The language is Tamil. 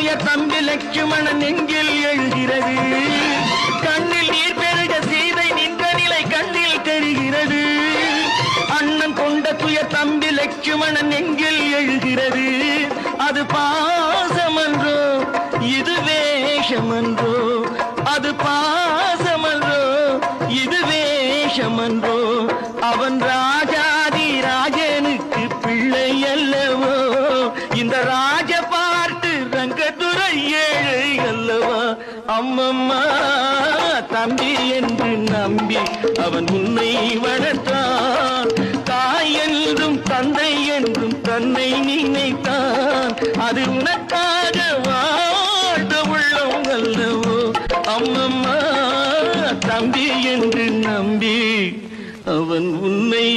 லட்சுமணன் நெஞ்சில் எழுகிறது. கண்ணில் நீர் பெருக சீதை நின்ற நிலை கண்ணில் தெரிகிறது. அண்ணன் கொண்ட துய தம்பி லட்சுமணன் நெஞ்சில் எழுகிறது. அது பாசமன்றோ இது வேஷமன்றோ அது பாசமன்றோ இது வேஷமன்றோ. அவன் ராஜாதி ராஜனுக்கு பிள்ளை அல்லவோ. இந்த ராஜபா ஏழை அல்லவா அம்மம்மா தம்பி என்று நம்பி அவன் உன்னை வளர்த்தான். தாய் என்றும் தந்தை என்றும் தன்னை நினைத்தான். அது உனக்காக வாழ்ந்த உள்ளம் அல்லவோ? அம்மம்மா தம்பி என்று நம்பி அவன் உன்னை